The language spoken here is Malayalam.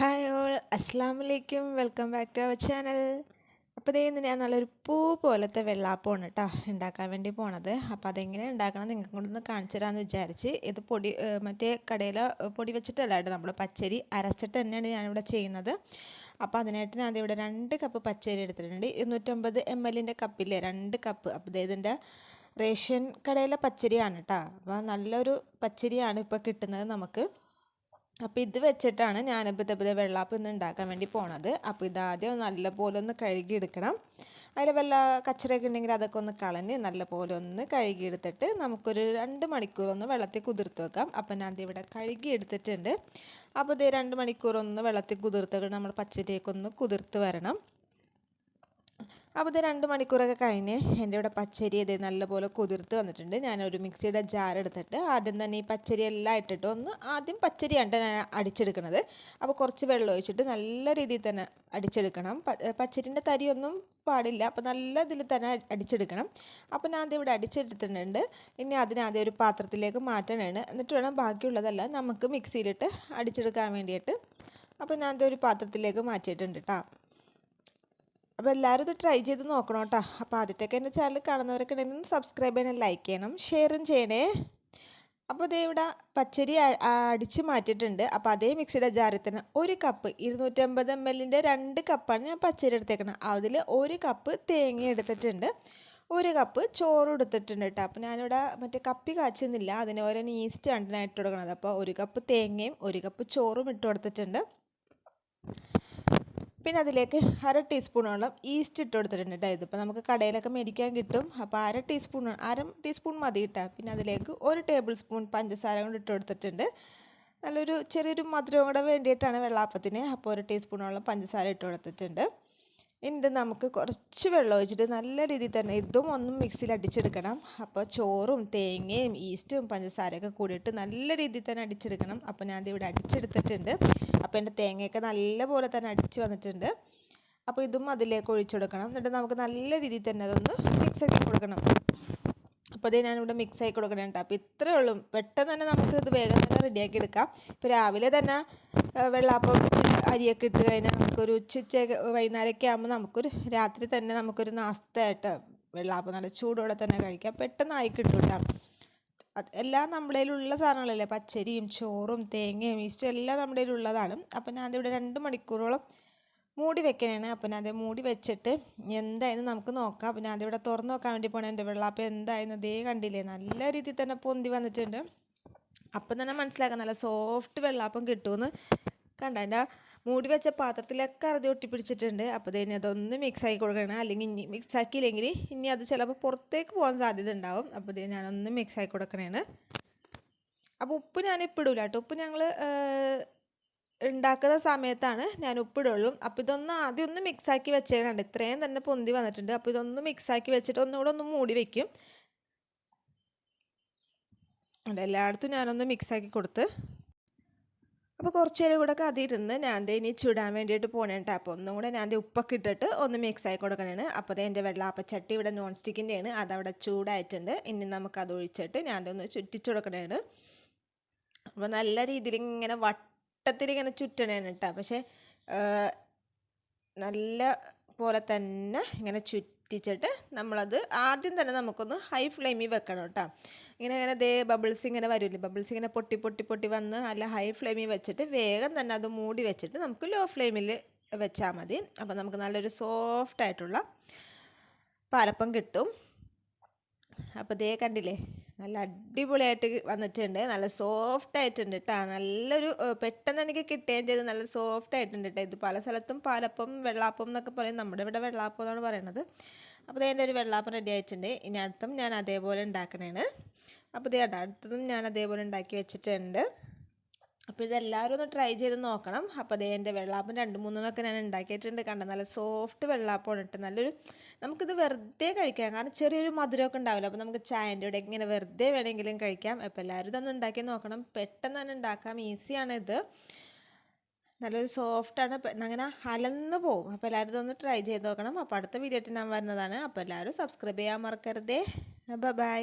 ഹായ് ഓൾ അസ്സാം വലൈക്കും welcome back to our channel. അപ്പോൾ ഇതേ ഇന്ന് ഞാൻ നല്ലൊരു പൂ പോലത്തെ വെള്ളാപ്പമാണ് കേട്ടോ ഉണ്ടാക്കാൻ വേണ്ടി പോണത്. അപ്പോൾ അതെങ്ങനെ ഉണ്ടാക്കണം നിങ്ങൾക്ക് കൊണ്ടൊന്ന് കാണിച്ചു തരാമെന്ന് വിചാരിച്ച്. ഇത് പൊടി മറ്റേ കടയിൽ പൊടി വെച്ചിട്ടല്ല നമ്മൾ പച്ചരി അരച്ചിട്ട് തന്നെയാണ് ഞാനിവിടെ ചെയ്യുന്നത്. അപ്പോൾ അതിനായിട്ട് ഞാൻ ഇവിടെ രണ്ട് കപ്പ് പച്ചരി എടുത്തിട്ടുണ്ട്. ഇരുന്നൂറ്റമ്പത് എം എല്ലിന്റെ കപ്പില്ലേ രണ്ട് കപ്പ് അപ്പോൾ ഇതിന്റെ റേഷൻ കടയിലെ പച്ചരിയാണ് കേട്ടോ അപ്പോൾ നല്ലൊരു പച്ചരിയാണ് ഇപ്പോൾ കിട്ടുന്നത് നമുക്ക്. അപ്പോൾ ഇത് വെച്ചിട്ടാണ് ഞാനിപ്പോൾ ഇതേപോലെ വെള്ളാപ്പ് ഒന്ന് ഉണ്ടാക്കാൻ വേണ്ടി പോണത്. അപ്പോൾ ഇതാദ്യം നല്ലപോലെ ഒന്ന് കഴുകി എടുക്കണം അതിൽ വല്ല കച്ചറയൊക്കെ ഉണ്ടെങ്കിൽ അതൊക്കെ ഒന്ന് കളഞ്ഞ് നല്ലപോലെ ഒന്ന് കഴുകി എടുത്തിട്ട് നമുക്കൊരു രണ്ട് മണിക്കൂർ ഒന്ന് വെള്ളത്തിൽ കുതിർത്ത് വെക്കാം. അപ്പോൾ ഞാൻ ഇവിടെ കഴുകി എടുത്തിട്ടുണ്ട് അപ്പോൾ ഇത് രണ്ട് മണിക്കൂർ ഒന്ന് വെള്ളത്തിൽ കുതിർത്ത് വെക്കണം. നമ്മൾ പച്ചരിയൊക്കെ ഒന്ന് കുതിർത്ത് വരണം. അപ്പോൾ ഇത് രണ്ട് മണിക്കൂറൊക്കെ കഴിഞ്ഞ് എന്റെ ഇവിടെ പച്ചരി ഇത് നല്ലപോലെ കുതിർത്ത് വന്നിട്ടുണ്ട്. ഞാനൊരു മിക്സിയുടെ ജാർ എടുത്തിട്ട് ആദ്യം തന്നെ ഈ പച്ചരി എല്ലാം ഇട്ടിട്ട് ഒന്ന് ആദ്യം പച്ചരിയാണ് ഞാൻ അടിച്ചെടുക്കുന്നത് അപ്പോൾ കുറച്ച് വെള്ളം ഒഴിച്ചിട്ട് നല്ല രീതിയിൽ തന്നെ അടിച്ചെടുക്കണം. പച്ചരിന്റെ തരിയൊന്നും പാടില്ല. അപ്പോൾ നല്ല ഇതിൽ തന്നെ അടിച്ചെടുക്കണം. അപ്പോൾ ഞാൻ ഇവിടെ അടിച്ചെടുത്തിട്ടുണ്ട്. ഇനി അതിനാദ്യം ഒരു പാത്രത്തിലേക്ക് മാറ്റണമാണ് എന്നിട്ട് വേണം ബാക്കിയുള്ളതെല്ലാം നമുക്ക് മിക്സിയിലിട്ട് അടിച്ചെടുക്കാൻ വേണ്ടിയിട്ട്. അപ്പോൾ ഞാൻ ഒരു പാത്രത്തിലേക്ക് മാറ്റിയിട്ടുണ്ട് കേട്ടോ അപ്പോൾ എല്ലാവരും ഇത് ട്രൈ ചെയ്ത് നോക്കണം കേട്ടോ അപ്പോൾ ആദ്യത്തേക്ക് എന്റെ ചാനൽ കാണുന്നവരൊക്കെ ഉണ്ടെങ്കിൽ സബ്സ്ക്രൈബ് ചെയ്യണം ലൈക്ക് ചെയ്യണം ഷെയറും ചെയ്യണേ. അപ്പോൾ ഇതേ ഇവിടെ പച്ചരി അടിച്ച് മാറ്റിയിട്ടുണ്ട്. അപ്പോൾ അതേ മിക്സിയുടെ ജാറിൽ തന്നെ ഒരു കപ്പ് ഇരുന്നൂറ്റമ്പത് എം എല്ലിന്റെ രണ്ട് കപ്പാണ് ഞാൻ പച്ചരി എടുത്തേക്കണം. അതിൽ ഒരു കപ്പ് തേങ്ങ എടുത്തിട്ടുണ്ട്. ഒരു കപ്പ് ചോറ് എടുത്തിട്ടുണ്ട് കേട്ടോ അപ്പോൾ ഞാനിവിടെ മറ്റേ കപ്പി കാച്ചുന്നില്ല. അതിന് ഓരോ ഈസ്റ്റാണ് ഞാൻ ഇട്ട് കൊടുക്കുന്നത് അപ്പോൾ ഒരു കപ്പ് തേങ്ങയും ഒരു കപ്പ് ചോറും ഇട്ട് കൊടുത്തിട്ടുണ്ട്. പിന്നെ അതിലേക്ക് അര ടീസ്പൂണോളം ഈസ്റ്റ് ഇട്ട് കൊടുത്തിട്ടുണ്ട് കേട്ടോ ഇതിപ്പോൾ നമുക്ക് കടയിലൊക്കെ മേടിക്കാൻ കിട്ടും. അപ്പോൾ അര ടീസ്പൂൺ അര ടീസ്പൂൺ മതി കേട്ടോ പിന്നെ അതിലേക്ക് ഒരു ടേബിൾ സ്പൂൺ പഞ്ചസാര കൊണ്ട് ഇട്ട് കൊടുത്തിട്ടുണ്ട്. നല്ലൊരു ചെറിയൊരു മധുരവും കൂടെ വേണ്ടിയിട്ടാണ് വെള്ളാപ്പത്തിന്. അപ്പോൾ ഒരു ടീസ്പൂണോളം പഞ്ചസാര ഇട്ട് കൊടുത്തിട്ടുണ്ട്. ഇനി നമുക്ക് കുറച്ച് വെള്ളം ഒഴിച്ചിട്ട് നല്ല രീതിയിൽ തന്നെ ഇതും ഒന്നും മിക്സിയിൽ അടിച്ചെടുക്കണം. അപ്പോൾ ചോറും തേങ്ങയും ഈസ്റ്റും പഞ്ചസാരയൊക്കെ കൂടിയിട്ട് നല്ല രീതിയിൽ തന്നെ അടിച്ചെടുക്കണം. അപ്പോൾ ഞാൻ ഇവിടെ അടിച്ചെടുത്തിട്ടുണ്ട്. അപ്പോൾ എന്റെ തേങ്ങയൊക്കെ നല്ലപോലെ തന്നെ അടിച്ച് വന്നിട്ടുണ്ട്. അപ്പോൾ ഇതും അതിലേക്ക് ഒഴിച്ചു കൊടുക്കണം. എന്നിട്ട് നമുക്ക് നല്ല രീതിയിൽ തന്നെ അതൊന്ന് മിക്സ് ആക്കി കൊടുക്കണം. അപ്പോൾ അതേ ഞാനിവിടെ മിക്സ് ആക്കി കൊടുക്കണുണ്ട് അപ്പോൾ ഇത്രയേ ഉള്ളൂ. പെട്ടെന്ന് തന്നെ നമുക്ക് ഇത് വേഗം തന്നെ റെഡിയാക്കി എടുക്കാം. ഇപ്പോൾ രാവിലെ തന്നെ വെള്ളാപ്പം അരിയൊക്കെ ഇട്ട് കഴിഞ്ഞാൽ നമുക്കൊരു ഉച്ച വൈകുന്നേരമൊക്കെ ആകുമ്പോൾ നമുക്കൊരു രാത്രി തന്നെ നമുക്കൊരു നാസ്തയായിട്ട് വെള്ളാപ്പം നല്ല ചൂടോടെ തന്നെ കഴിക്കാം. പെട്ടെന്ന് ആയി കിട്ടൂല കേട്ടോ എല്ലാം നമ്മുടെ ഉള്ള സാധനങ്ങളല്ലേ? പച്ചരിയും ചോറും തേങ്ങയും ഈസ്റ്റും എല്ലാം നമ്മുടെ ഉള്ളതാണ് അപ്പോൾ ഞാൻ ഇവിടെ രണ്ട് മണിക്കൂറോളം മൂടി വെക്കണേണ്. അപ്പോൾ ഞാൻ അത് മൂടി വെച്ചിട്ട് എന്തായെന്ന് നമുക്ക് നോക്കാം. അപ്പോൾ ഞാൻ അതിവിടെ തുറന്ന് നോക്കാൻ വേണ്ടി പോകണം എന്റെ വെള്ളാപ്പം എന്തായെന്ന് ദേ കണ്ടില്ലേ? നല്ല രീതിയിൽ തന്നെ പൊന്തി വന്നിട്ടുണ്ട്. അപ്പം തന്നെ മനസ്സിലാക്കാം നല്ല സോഫ്റ്റ് വെള്ളാപ്പം കിട്ടുമെന്ന്. കണ്ട? എന്റെ മൂടി വെച്ച പാത്രത്തിലൊക്കെ അറുതി ഒട്ടിപ്പിടിച്ചിട്ടുണ്ട്. അപ്പോൾ ഇതിന് അതൊന്ന് മിക്സ് ആക്കി കൊടുക്കണം. അല്ലെങ്കിൽ ഇനി മിക്സ് ആക്കിയില്ലെങ്കിൽ ഇനി അത് ചിലപ്പോൾ പുറത്തേക്ക് പോകാൻ സാധ്യത ഉണ്ടാവും. അപ്പോൾ ഇത് ഞാനൊന്ന് മിക്സ് ആക്കി കൊടുക്കണേണ്. അപ്പോൾ ഉപ്പ് ഞാൻ ഇപ്പിടൂല കേട്ടോ. ഉപ്പ് ഞങ്ങൾ ഉണ്ടാക്കുന്ന സമയത്താണ് ഞാൻ ഉപ്പിടുള്ളൂ അപ്പോൾ ഇതൊന്ന് ആദ്യം ഒന്ന് മിക്സ് ആക്കി വെച്ചേക്കണുണ്ട് ഇത്രയും തന്നെ പൊന്തി വന്നിട്ടുണ്ട്. അപ്പോൾ ഇതൊന്ന് മിക്സ് ആക്കി വെച്ചിട്ട് ഒന്നുകൂടെ ഒന്ന് മൂടി വെക്കും. എല്ലായിടത്തും ഞാനൊന്ന് മിക്സ് ആക്കി കൊടുത്ത്. അപ്പോൾ കുറച്ച് നേരം കൂടെ കതിരുന്ന് ഞാൻ ദേ ഇനി ചുടാൻ വേണ്ടിയിട്ട് പോകണേട്ടോ അപ്പോൾ ഒന്നും കൂടെ ഞാൻ ഉപ്പൊക്കെ ഇട്ടിട്ട് ഒന്ന് മിക്സ് ആയി കൊടുക്കണേ അപ്പോൾ എന്റെ വെള്ളാപ്പച്ചട്ടി ഇവിടെ നോൺ സ്റ്റിക്കിന്റെയാണ് അതവിടെ ചൂടായിട്ടുണ്ട്. ഇനി നമുക്കത് ഒഴിച്ചിട്ട് ഞാൻ ഒന്ന് ചുറ്റിച്ചു കൊടുക്കണേണ്. അപ്പോൾ നല്ല രീതിയിൽ ഇങ്ങനെ വട്ടത്തിൽ ഇങ്ങനെ ചുറ്റണേണ് കേട്ടോ പക്ഷേ നല്ല പോലെ തന്നെ ഇങ്ങനെ ചുറ്റിച്ചിട്ട് നമ്മളത് ആദ്യം തന്നെ നമുക്കൊന്ന് ഹൈ ഫ്ലെയിമിൽ വെക്കണം കേട്ടോ ഇങ്ങനെ ഇങ്ങനെ ദേ ബബിൾസ് ഇങ്ങനെ വരില്ലേ? ബബിൾസ് ഇങ്ങനെ പൊട്ടി പൊട്ടി പൊട്ടി വന്ന് നല്ല ഹൈ ഫ്ലെയിമിൽ വെച്ചിട്ട് വേഗം തന്നെ അത് മൂടി വെച്ചിട്ട് നമുക്ക് ലോ ഫ്ലെയിമിൽ വെച്ചാൽ മതി. അപ്പോൾ നമുക്ക് നല്ലൊരു സോഫ്റ്റ് ആയിട്ടുള്ള പാലപ്പം കിട്ടും. അപ്പോൾ ദേ കണ്ടില്ലേ? നല്ല അടിപൊളിയായിട്ട് വന്നിട്ടുണ്ട്. നല്ല സോഫ്റ്റ് ആയിട്ടുണ്ട് കേട്ടോ നല്ലൊരു പെട്ടെന്ന് എനിക്ക് കിട്ടുകയും ചെയ്ത്. നല്ല സോഫ്റ്റ് ആയിട്ടുണ്ട് കേട്ടോ ഇത് പല സ്ഥലത്തും പാലപ്പം വെള്ളാപ്പം എന്നൊക്കെ പറയും. നമ്മുടെ ഇവിടെ വെള്ളാപ്പം എന്നാണ് പറയുന്നത് അപ്പോൾ അതിന്റെ ഒരു വെള്ളാപ്പം റെഡി ആയിട്ടുണ്ട്. ഇനി അടുത്തും ഞാൻ അതേപോലെ ഉണ്ടാക്കണേണ്. അപ്പോൾ ഇത് അടുത്തതും ഞാൻ അതേപോലെ ഉണ്ടാക്കി വെച്ചിട്ടുണ്ട്. അപ്പോൾ ഇതെല്ലാവരും ഒന്ന് ട്രൈ ചെയ്ത് നോക്കണം. അപ്പോൾ അതേ എന്റെ വെള്ളാപ്പം രണ്ട് മൂന്നെണ്ണമൊക്കെ ഞാൻ ഉണ്ടാക്കിയിട്ടുണ്ട്. കണ്ട? നല്ല സോഫ്റ്റ് വെള്ളാപ്പമാണ് ഇട്ട് നല്ലൊരു നമുക്കിത് വെറുതെ കഴിക്കാം. കാരണം ചെറിയൊരു മധുരമൊക്കെ ഉണ്ടാവില്ല. അപ്പോൾ നമുക്ക് ചായന്റെ കൂടെ ഇങ്ങനെ വെറുതെ വേണമെങ്കിലും കഴിക്കാം. അപ്പോൾ എല്ലാവരും ഇതൊന്ന് ഉണ്ടാക്കി നോക്കണം. പെട്ടെന്ന് തന്നെ ഉണ്ടാക്കാം. ഈസിയാണ് ഇത്. നല്ലൊരു സോഫ്റ്റാണ് അങ്ങനെ അലന്ന് പോവും. അപ്പോൾ എല്ലാവരും ഇതൊന്ന് ട്രൈ ചെയ്ത് നോക്കണം. അപ്പോൾ അടുത്ത വീഡിയോ ഞാൻ വരുന്നതാണ്. അപ്പോൾ എല്ലാവരും സബ്സ്ക്രൈബ് ചെയ്യാൻ മറക്കരുതേ. ബൈ.